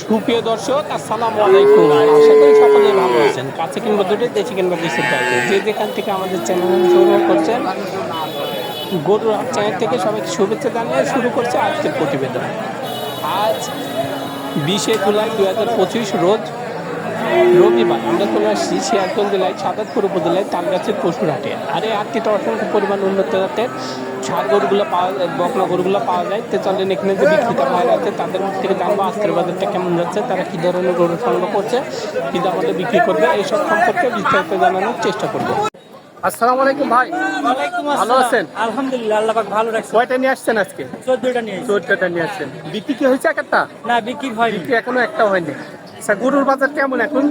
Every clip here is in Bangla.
সুপ্রিয় দর্শক, আসসালামু আলাইকুম। আশা করি সকলেই ভালো আছেন। কাছে কিংবা দূরে, দেশে কিংবা দেশের বাইরে। যে যেখান থেকে আমাদের চ্যানেল অনুসরণ করছেন, গরুর চ্যানেল থেকে সবাইকে শুভেচ্ছা জানিয়ে শুরু করছে আজকের প্রতিবেদন। আজ বিশে জুলাই দু হাজার পঁচিশ রোজ রবিবার। আমরা চলে আসছি সিয়ারগঞ্জ জেলায় সাদাতপুর উপজেলায় তালগাছের পশুর হাটে। আর এই হাটটিতে অসংখ্য পরিমাণ উন্নত জাতের সার গরুগুলো পাওয়া যায় বকনা গরুগুলো পাওয়া যায়। তো চলেন এখানে যে বিক্রেতা ভাইরা আছে তাদের মুখ থেকে জানব আজকের বাজারটা কেমন যাচ্ছে তারা কী ধরনের গরু সংগ্রহ করছে কী দামে বিক্রি করবে এইসব সম্পর্কে বিস্তারিত জানানোর চেষ্টা করব। আসসালামু আলাইকুম ভাই। ভালো আছেন? আলহামদুলিল্লাহ আল্লাহ পাক ভালো রাখছে। কয়টা নিয়ে আসছেন আজকে? চোদ্দটা নিয়ে এসেছি। চোদ্দটা নিয়ে আসছেন। বিক্রি কি হয়েছে একটা না বিক্রি হয়নি। বিক্রি এখনও একটা হয়নি। আচ্ছা গরুর বাজার কেমন এখন?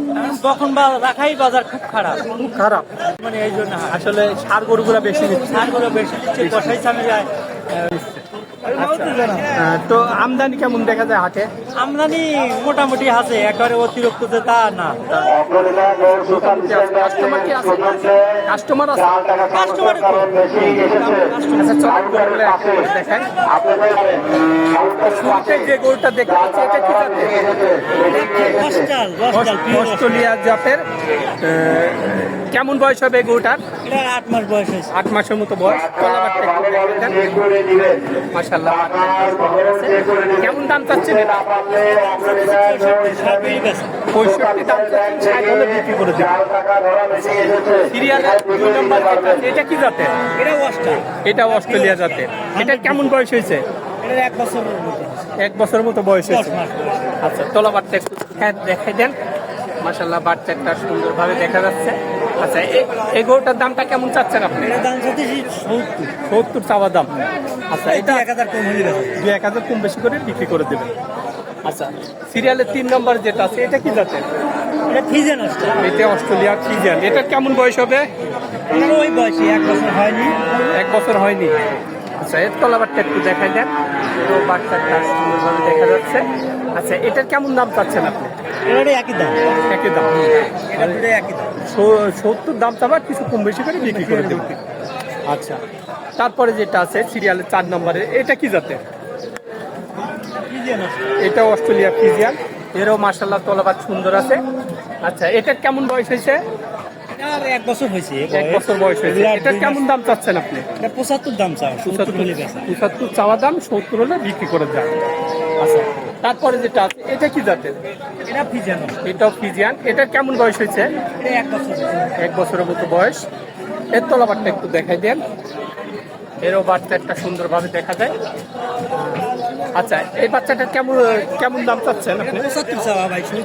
তখন বা রাখাই বাজার খুব খারাপ। খুব খারাপ। মানে এই জন্য আসলে সার গরুগুলা বেশি সার গরু বেশি দিচ্ছে কষাই সামনে যায়। তো আমদানি কেমন দেখা যায় হাটে? আমদানি মোটামুটি আছে একবারে অতিরিক্ত যে তা না। কাস্টমার আছে? কাস্টমার আচ্ছা যে গরুটা দেখতে পাচ্ছি এটা কি অস্ট্রেলিয়া জাতের। কেমন বয়স হবে গরুটার? আট মাস বয়স আট মাসের মতো বয়স। মাসাল্লাহ। কেমন দাম চাচ্ছেন? এটা পঁয়ষট্টি দাম চাচ্ছেন ষাট হলে বিক্রি করে সিরিয়ালের দুই নম্বর এটা কি জাতের? এটা অষ্টা এটা অস্ট্রেলিয়া জাতের। এটা কেমন বয়স হয়েছে? এক বছর মতো এক বছরের মতো বয়স হয়েছে। আচ্ছা তলা বাচ্চা একটু হ্যাঁ দেখাই দেন। মাসাল্লাহ বাচ্চাটা সুন্দরভাবে দেখা যাচ্ছে। আচ্ছা এই- গরুটার দামটা কেমন চাচ্ছেন আপনি? দাম চাচ্ছি সত্তর। সত্তর চাওয়া দাম। আচ্ছা এটা এক হাজার কম হয়ে এক হাজার কম বেশি করে বিক্রি করে দেবেন। আচ্ছা সিরিয়ালের তিন নম্বর যেটা আছে এটা কি জাতের? এটা ফিজেন অষ্টা এটা অস্ট্রেলিয়া ফিজিয়ান। এটা কেমন বয়স হবে? ওই বয়সে এক বছর হয়নি। এক বছর হয়নি। আচ্ছা এর তলাবারটা একটু দেখাই দেন। তো বাচ্চাটা সুন্দরভাবে দেখা যাচ্ছে। আচ্ছা এটার কেমন দাম চাচ্ছেন আপনি? এটা একই দাম। একই দাম। একই সত্তর দাম চাবা কিছু কম বেশি করে বিক্রি করে দেবে। আচ্ছা। তারপরে যেটা আছে সিরিয়ালের চার নম্বরে এটা কি জাতের? এটা অস্ট্রেলিয়া ফিজিয়ান। এরও মার্শাল্লাহ তলাবাদ সুন্দর আছে। আচ্ছা এটার কেমন বয়স হয়েছে? আর এক বছর হয়েছে। এক বছর বয়স হয়েছে। এটার কেমন দাম চাচ্ছেন আপনি? এটা পঁচাত্তর দাম পঁচাত্তর চাওয়া দাম সত্তর হলে বিক্রি করে যান আচ্ছা তারপরে যেটা আছে এটা কি জাতের? এটা ফিজিয়ান। এটাও ফিজিয়ান। এটার কেমন বয়স হয়েছে? এক বছর এক বছরের মতো বয়স। এর তলাবারটা একটু দেখাই দেন। এরও বাচ্চা একটা সুন্দরভাবে দেখা যায়। আচ্ছা এই বাচ্চাটা কেমন কেমন দাম চাচ্ছেন আপনি?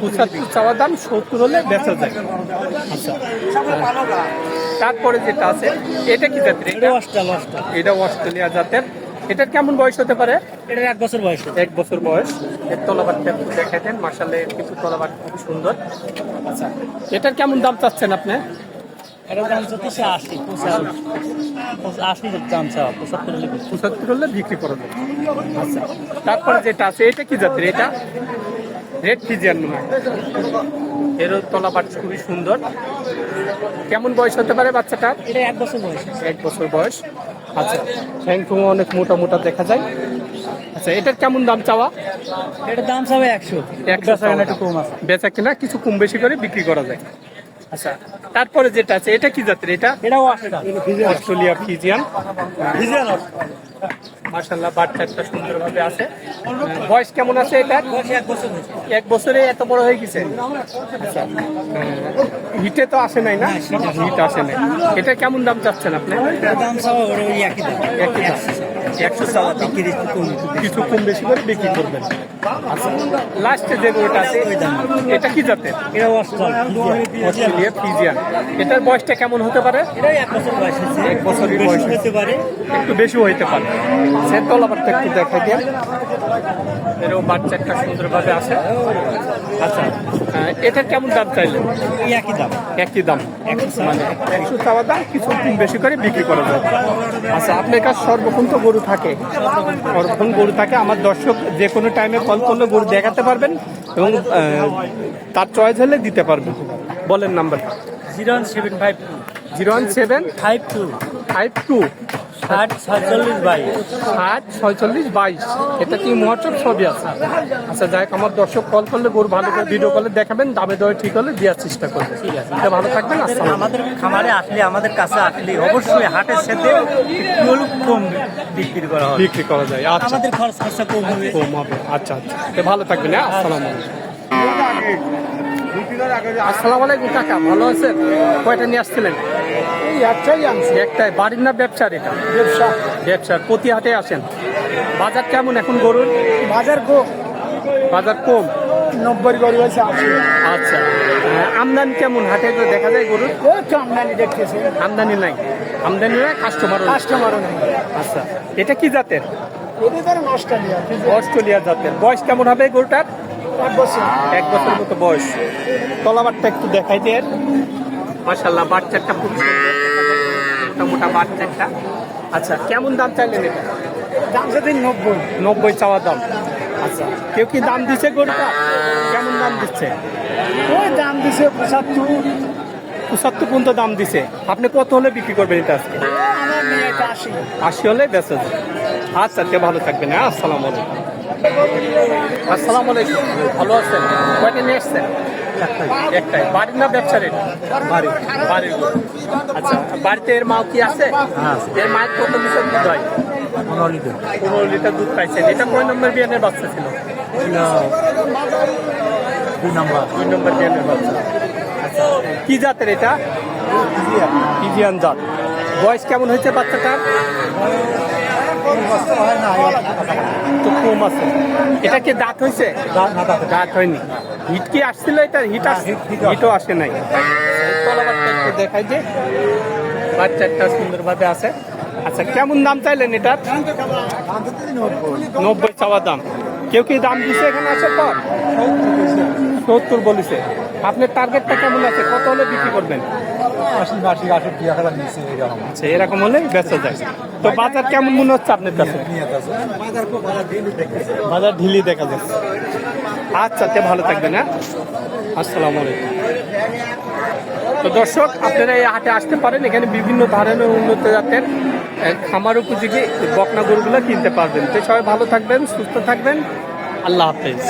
পঁচাত্তর চাওয়া দাম সত্তর হলে বেচা যায়। আচ্ছা। তারপরে যেটা আছে এটা কি জাতের? এটা এটা এটা অস্ট্রেলিয়া জাতের। এটার কেমন বয়স হতে পারে? এটা এক বছর বয়স। এক বছর বয়স। এর তলাবারটা একটু দেখাই দেন মার্শালে কিন্তু তলাবার খুব সুন্দর। আচ্ছা এটার কেমন দাম চাচ্ছেন আপনি? পঁচাত্তর হলে বিক্রি। করে দেবো। আচ্ছা তারপরে যেটা আছে এটা কি জাতের এটা? রেড ফিজিয়ান তলাবার খুবই সুন্দর। কেমন বয়স হতে পারে বাচ্চাটা এটা এক বছর বয়স। এক বছর বয়স। আচ্ছা ঠ্যাংটুং অনেক মোটা মোটা দেখা যায়। আচ্ছা এটার কেমন দাম চাওয়া? এটার দাম চাওয়া একশো। একশো কেনা একটু কম আছে। বেচা কিনা কিছু কম বেশি করে বিক্রি করা যায়। আচ্ছা তারপরে যেটা আছে এটা কি জাতের? এটা এটাও অস্ট্রেলিয়া ফিজিয়ান। ফিজিয়ান মার্শাল্লাহ বাচ্চাটা সুন্দরভাবে আছে। বয়স কেমন আছে এটা? এক বছর এত বড় হয়ে গেছে? আচ্ছা হিটে তো আসে নাই না? হিট আসে নাই। এটা কেমন দাম চাচ্ছেন আপনি? দাম। একই দাম। একশো চাওয়া দাম কিছু কম বেশি করে বিক্রি করবেন। আচ্ছা লাস্টে যে গরুটা আছে এটা কি জাতের? এটা অস্ট্রেলিয়া ফিজিয়ান এটার বয়সটা কেমন হতে পারে? এক বছর বয়স এক বছরই বয়স হতে পারে। একটু বেশি হইতে পারে। সে তলাবারটা একটু দেখা দিয়ে এরও বাচ্চা একটা সুন্দরভাবে আছে। আচ্ছা এটার কেমন দাম চাইলেন? একই দাম। একই দাম। মানে একশো চাওয়া দাম কিছু কম বেশি করে বিক্রি করা যায়। আচ্ছা আপনার কাছে সর্বক্ষণ তো গরু থাকে। সর্বক্ষণ গরু থাকে। আমার দর্শক যে কোনো টাইমে কল করলে গরু দেখাতে পারবেন এবং তার চয়েস হলে দিতে পারবেন। বলেন number zero one seven five two. Zero one seven five two. Five two. ষাট সাতচল্লিশ বাইশ। ষাট ছয়চল্লিশ বাইশ। এটা কি মহোৎসব? সবই আছে। আচ্ছা যাই হোক, আমার দর্শক কল করলে গরু ভালো করে ভিডিও কলে দেখাবেন দামে দরে ঠিক হলে দেওয়ার চেষ্টা করবেন ঠিক আছে। ভালো থাকবেন আসসালাম আমাদের খামারে আসলে আমাদের কাছে আসলে অবশ্যই হাটের সাথে কম বিক্রি করা হবে। বিক্রি করা যায়। আচ্ছা। আমাদের খরচ খরচা কম হবে। কম হবে। আচ্ছা আচ্ছা। ভালো থাকবেন হ্যাঁ? আসসালাম আসসালামু আলাইকুম কাকা। ভালো আছেন? কয়টা নিয়ে আসছিলেন? এই একটাই আনছি। একটাই বাড়ির না ব্যবসার এটা? ব্যবসা। ব্যবসার প্রতি হাটে আসেন। বাজার কেমন এখন গরুর? বাজার গো বাজার কম? নব্বই গরু আছে আচ্ছা। আমদানি কেমন? হাটে দেখা যায় গরুর? ওই আমদানি দেখতেছে। আমদানি নাই। আমদানি নাই কাস্টমার কাস্টমারও নেই। আচ্ছা। এটা কি জাতের? অস্ট্রেলিয়া অস্ট্রেলিয়া জাতের। বয়স কেমন হবে গরুটার? এক বছর। এক বছর মতো বয়স। তলাবারটা একটু দেখাই দেন মাসাল্লাহ বাচ্চাটা খুব। মোটা মোটা বাচ্চাটা আচ্ছা কেমন দাম চাইলেন এটা? দাম সেদিন নব্বই। নব্বই চাওয়া দাম। আচ্ছা কেউ কি দাম দিছে গরুটা? কেমন দাম দিচ্ছে? ওই দাম দিছে পঁচাত্তর। পঁচাত্তর পর্যন্ত দাম দিছে। আপনি কত হলে বিক্রি করবেন এটা আজকে? আশি। হলে বেঁচে আচ্ছা তে ভালো থাকবেন হ্যাঁ? আসসালামু আলাইকুম। আসসালামু আলাইকুম। ভালো আছেন? কয়টা নিয়ে এসছেন একটাই। বাড়ির না ব্যবসার বাড়ি। বাড়ির আচ্ছা বাড়িতে এর মাও কি আছে? এর মায়ের কত লিটার দুধ হয় পনেরো লিটার। দুধ পাইছেন। এটা কয় নম্বর বিয়ানের বাচ্চা ছিল? দুই নম্বর। দুই নম্বর বিয়ানের বাচ্চা। আচ্ছা কি জাতের এটা? ইজিয়ান জাত। বয়স কেমন হয়েছে বাচ্চাটার? তো কম আছে। এটা কি দাঁত হয়েছে দাঁত হয়নি। হিট কি আসছিল এটা? হিট আস হিটও আসে নাই। দেখাই যে বাচ্চাটা সুন্দরভাবে আছে। আচ্ছা কেমন দাম চাইলেন এটার? নব্বই চাওয়া দাম। কেউ কি দাম দিছে এখানে আসার পর? সত্তর বলেছে। আপনার টার্গেটটা কেমন আছে? কত হলে বিক্রি করবেন? আশি আশি আষট্টি এরকম আচ্ছা এরকম হলে বেচা যায়। তো বাজার কেমন মনে হচ্ছে আপনার কাছে? বাজার ঢিলি দেখা যাচ্ছে আচ্ছা তে ভালো থাকবেন হ্যাঁ? আসসালামু আলাইকুম। তো দর্শক, আপনারা এই হাটে আসতে পারেন। এখানে বিভিন্ন ধরনের উন্নত জাতের খামার উপযোগী বকনা গরুগুলো কিনতে পারবেন। তো সবাই ভালো থাকবেন, সুস্থ থাকবেন। আল্লাহ হাফেজ।